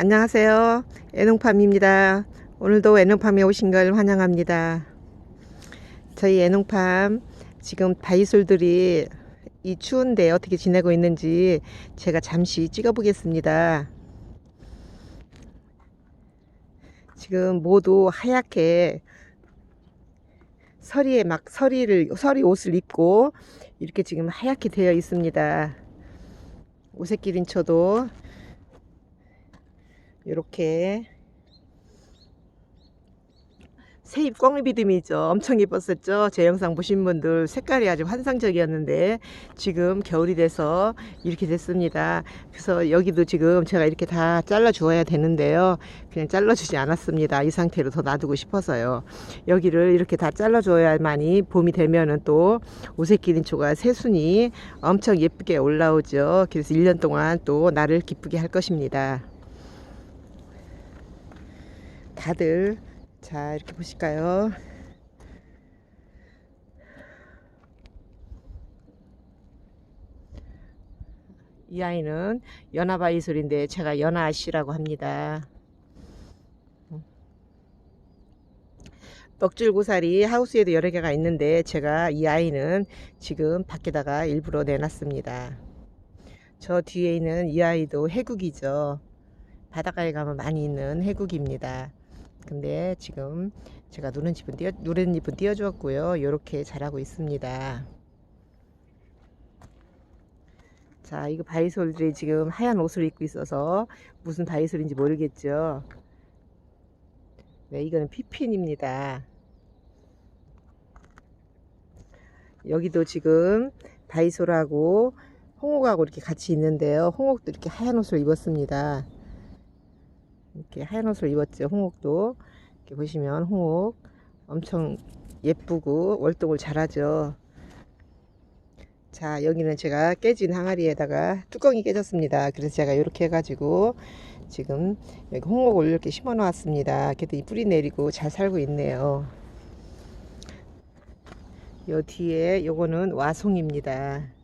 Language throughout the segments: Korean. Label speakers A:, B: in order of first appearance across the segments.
A: 안녕하세요. 애농팜입니다. 오늘도 애농팜에 오신 걸 환영합니다. 저희 애농팜 지금 바이솔들이 이 추운데 어떻게 지내고 있는지 제가 잠시 찍어 보겠습니다. 지금 모두 하얗게 서리에 막 서리를 서리 옷을 입고 이렇게 지금 하얗게 되어 있습니다. 오색기린초도 이렇게 새잎 꽝비듬이죠. 엄청 예뻤었죠. 제 영상 보신 분들 색깔이 아주 환상적이었는데 지금 겨울이 돼서 이렇게 됐습니다. 그래서 여기도 지금 제가 이렇게 다 잘라 주어야 되는데요. 그냥 잘라 주지 않았습니다. 이 상태로 더 놔두고 싶어서요. 여기를 이렇게 다 잘라 줘야만이 봄이 되면은 또 오색기린초가 새순이 엄청 예쁘게 올라오죠. 그래서 1년 동안 또 나를 기쁘게 할 것입니다. 다들 자 이렇게 보실까요? 이 아이는 연하바이솔인데 제가 연하씨라고 합니다. 넋줄고사리 하우스에도 여러 개가 있는데 제가 이 아이는 지금 밖에다가 일부러 내놨습니다. 저 뒤에 있는 이 아이도 해국이죠. 바닷가에 가면 많이 있는 해국입니다. 근데 지금 제가 누른 잎은 띄어 누른 잎은 띄워주었고요. 이렇게 자라고 있습니다. 자, 이거 바이솔들이 지금 하얀 옷을 입고 있어서 무슨 바이솔인지 모르겠죠. 네, 이거는 피핀입니다. 여기도 지금 바이솔하고 홍옥하고 이렇게 같이 있는데요. 홍옥도 이렇게 하얀 옷을 입었습니다. 이렇게 하얀 옷을 입었죠. 홍옥도 이렇게 보시면 홍옥 엄청 예쁘고 월동을 잘하죠. 자 여기는 제가 깨진 항아리에다가 뚜껑이 깨졌습니다. 그래서 제가 이렇게 해가지고 지금 여기 홍옥을 이렇게 심어 놓았습니다. 그랬더니 뿌리 내리고 잘 살고 있네요. 요 뒤에 요거는 와송입니다.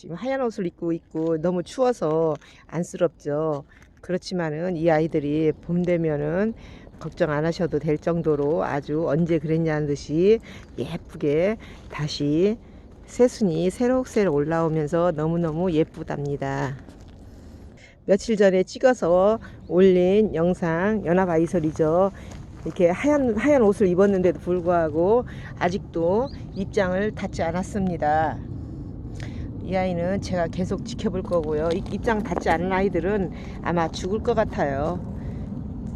A: 지금 하얀 옷을 입고 있고 너무 추워서 안쓰럽죠. 그렇지만은 이 아이들이 봄 되면은 걱정 안 하셔도 될 정도로 아주 언제 그랬냐는 듯이 예쁘게 다시 새순이 새록새록 올라오면서 너무너무 예쁘답니다. 며칠 전에 찍어서 올린 영상 연합아이솔이죠. 이렇게 하얀 하얀 옷을 입었는데도 불구하고 아직도 입장을 닫지 않았습니다. 이 아이는 제가 계속 지켜볼 거고요. 입장 닫지 않은 아이들은 아마 죽을 것 같아요.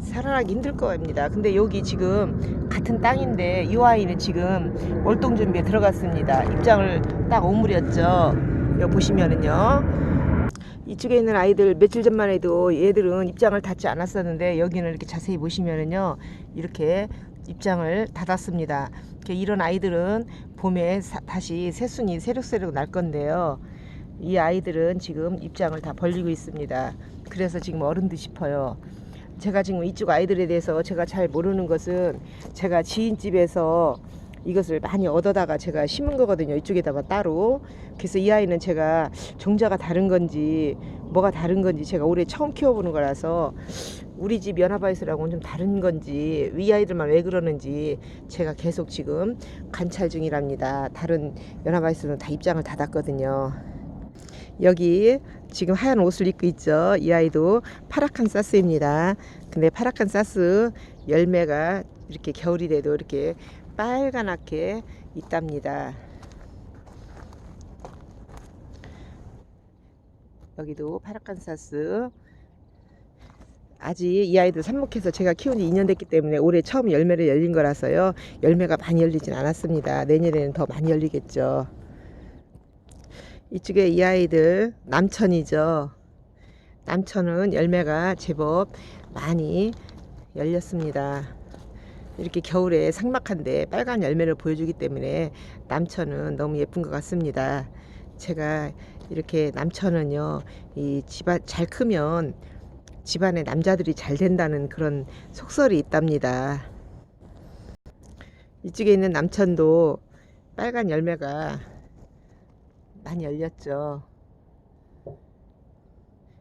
A: 살아나기 힘들 겁니다. 근데 여기 지금 같은 땅인데 이 아이는 지금 월동 준비에 들어갔습니다. 입장을 딱 오므렸죠. 여기 보시면은요. 이쪽에 있는 아이들 며칠 전만 해도 얘들은 입장을 닫지 않았었는데 여기는 이렇게 자세히 보시면은요. 이렇게 입장을 닫았습니다. 이런 아이들은 봄에 사, 다시 새순이 새록새록 날 건데요. 이 아이들은 지금 입장을 다 벌리고 있습니다. 그래서 지금 어른도 싶어요. 제가 지금 이쪽 아이들에 대해서 제가 잘 모르는 것은 제가 지인집에서 이것을 많이 얻어다가 제가 심은 거거든요. 이쪽에다가 따로. 그래서 이 아이는 제가 종자가 다른 건지 뭐가 다른 건지 제가 올해 처음 키워보는 거라서 우리 집 연합아이스라고는 좀 다른 건지 위 아이들만 왜 그러는지 제가 계속 지금 관찰 중이랍니다. 다른 연합아이스는 다 입장을 닫았거든요. 여기 지금 하얀 옷을 입고 있죠. 이 아이도 파라칸 사스입니다. 근데 파라칸 사스 열매가 이렇게 겨울이 돼도 이렇게 빨간하게 있답니다. 여기도 파라칸 사스 아직 이 아이들 삽목해서 제가 키운 지 2년 됐기 때문에 올해 처음 열매를 열린 거라서요. 열매가 많이 열리진 않았습니다. 내년에는 더 많이 열리겠죠. 이쪽에 이 아이들 남천이죠. 남천은 열매가 제법 많이 열렸습니다. 이렇게 겨울에 상막한데 빨간 열매를 보여주기 때문에 남천은 너무 예쁜 것 같습니다. 제가 이렇게 남천은요, 이 집안 잘 크면 집안에 남자들이 잘 된다는 그런 속설이 있답니다. 이쪽에 있는 남천도 빨간 열매가 많이 열렸죠.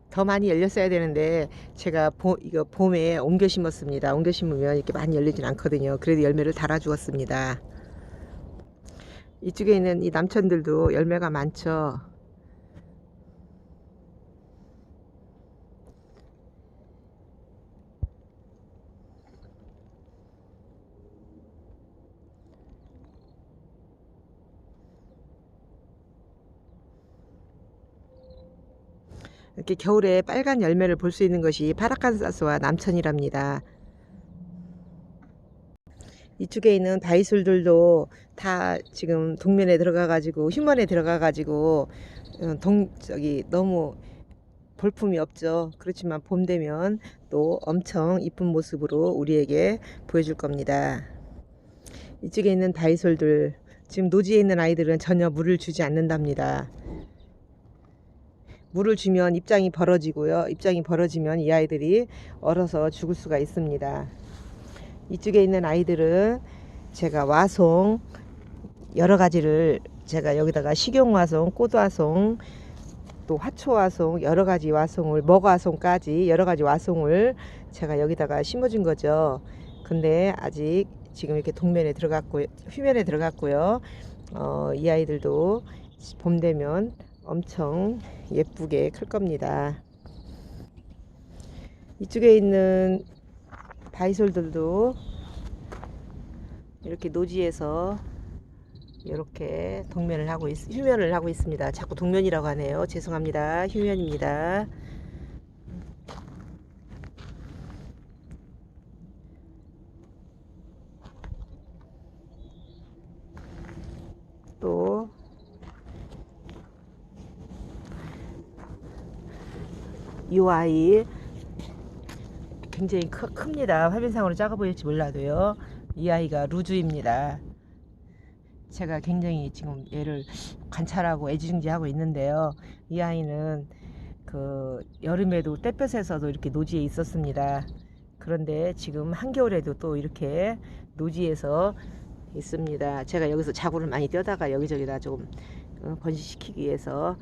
A: 더 많이 열렸어야 되는데 제가 보, 이거 봄에 옮겨 심었습니다. 옮겨 심으면 이렇게 많이 열리진 않거든요. 그래도 열매를 달아 주었습니다. 이쪽에 있는 이 남천들도 열매가 많죠. 이렇게 겨울에 빨간 열매를 볼 수 있는 것이 파라칸사스와 남천이랍니다. 이쪽에 있는 바이술들도 다 지금 동면에 들어가 가지고 휴먼에 들어가 가지고 어, 동 저기 너무 볼품이 없죠. 그렇지만 봄 되면 또 엄청 이쁜 모습으로 우리에게 보여줄 겁니다. 이쪽에 있는 바이솔들 지금 노지에 있는 아이들은 전혀 물을 주지 않는답니다. 물을 주면 입장이 벌어지고요. 입장이 벌어지면 이 아이들이 얼어서 죽을 수가 있습니다. 이쪽에 있는 아이들은 제가 와송 여러 가지를 제가 여기다가 식용와송, 꽃와송, 또 화초와송 여러 가지 와송을 먹와송까지 여러 가지 와송을 제가 여기다가 심어준 거죠. 근데 아직 지금 이렇게 동면에 들어갔고 휘면에 들어갔고요. 어, 이 아이들도 봄 되면 엄청 예쁘게 클 겁니다. 이쪽에 있는 바이솔들도 이렇게 노지에서 이렇게 동면을 하고 있, 휴면을 하고 있습니다. 자꾸 동면이라고 하네요. 죄송합니다. 휴면입니다. 또 이 아이 굉장히 크, 큽니다. 화면상으로 작아 보일지 몰라도요. 이 아이가 루즈입니다. 제가 굉장히 지금 얘를 관찰하고 애지중지하고 있는데요. 이 아이는 그 여름에도 떼볕에서도 이렇게 노지에 있었습니다. 그런데 지금 한겨울에도 또 이렇게 노지에서 있습니다. 제가 여기서 자구를 많이 떼다가 여기저기다 좀 어, 번식시키기 위해서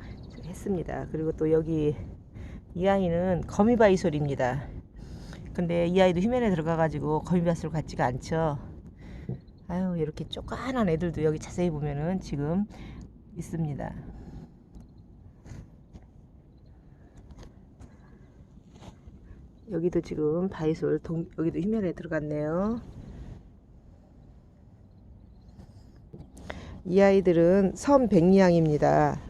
A: 했습니다. 그리고 또 여기 이 아이는 거미바이솔입니다. 근데 이 아이도 휴면에 들어가가지고 거미바이솔 같지가 않죠. 아유 이렇게 쪼깐한 애들도 여기 자세히 보면은 지금 있습니다. 여기도 지금 바이솔 동, 여기도 휴면에 들어갔네요. 이 아이들은 섬 백리향입니다.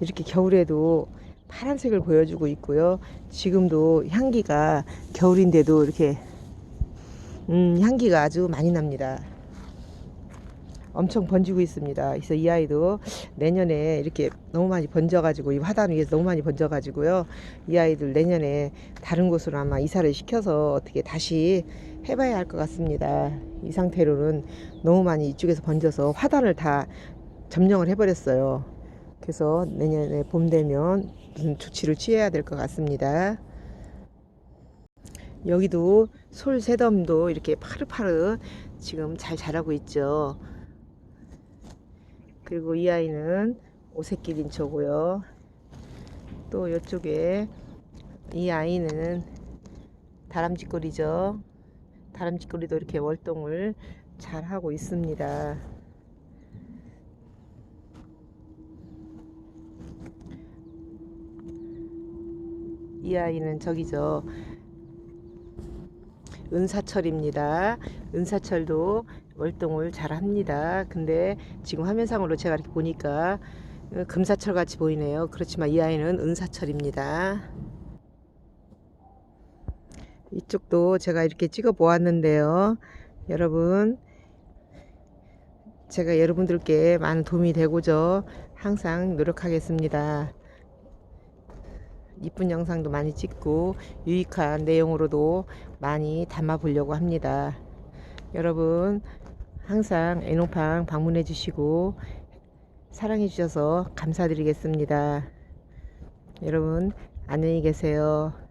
A: 이렇게 겨울에도 파란색을 보여주고 있고요. 지금도 향기가 겨울인데도 이렇게 음, 향기가 아주 많이 납니다. 엄청 번지고 있습니다. 그래서 이 아이도 내년에 이렇게 너무 많이 번져가지고 이 화단 위에서 너무 많이 번져가지고요. 이 아이들 내년에 다른 곳으로 아마 이사를 시켜서 어떻게 다시 해봐야 할 것 같습니다. 이 상태로는 너무 많이 이쪽에서 번져서 화단을 다 점령을 해버렸어요. 그래서 내년에 봄 되면 조치를 취해야 될 것 같습니다. 여기도 솔새덤도 이렇게 파릇파릇 지금 잘 자라고 있죠. 그리고 이 아이는 오색기린초고요. 또 이쪽에 이 아이는 다람쥐꼬리죠. 다람쥐꼬리도 이렇게 월동을 잘 하고 있습니다. 이 아이는 저기죠. 은사철입니다. 은사철도 월동을 잘 합니다. 근데 지금 화면상으로 제가 이렇게 보니까 어, 금사철 같이 보이네요. 그렇지만 이 아이는 은사철입니다. 이쪽도 제가 이렇게 찍어 보았는데요. 여러분, 제가 여러분들께 많은 도움이 되고죠. 항상 노력하겠습니다. 이쁜 영상도 많이 찍고 유익한 내용으로도 많이 담아 보려고 합니다. 여러분 항상 애농팡 방문해 주시고 사랑해 주셔서 감사드리겠습니다. 여러분 안녕히 계세요.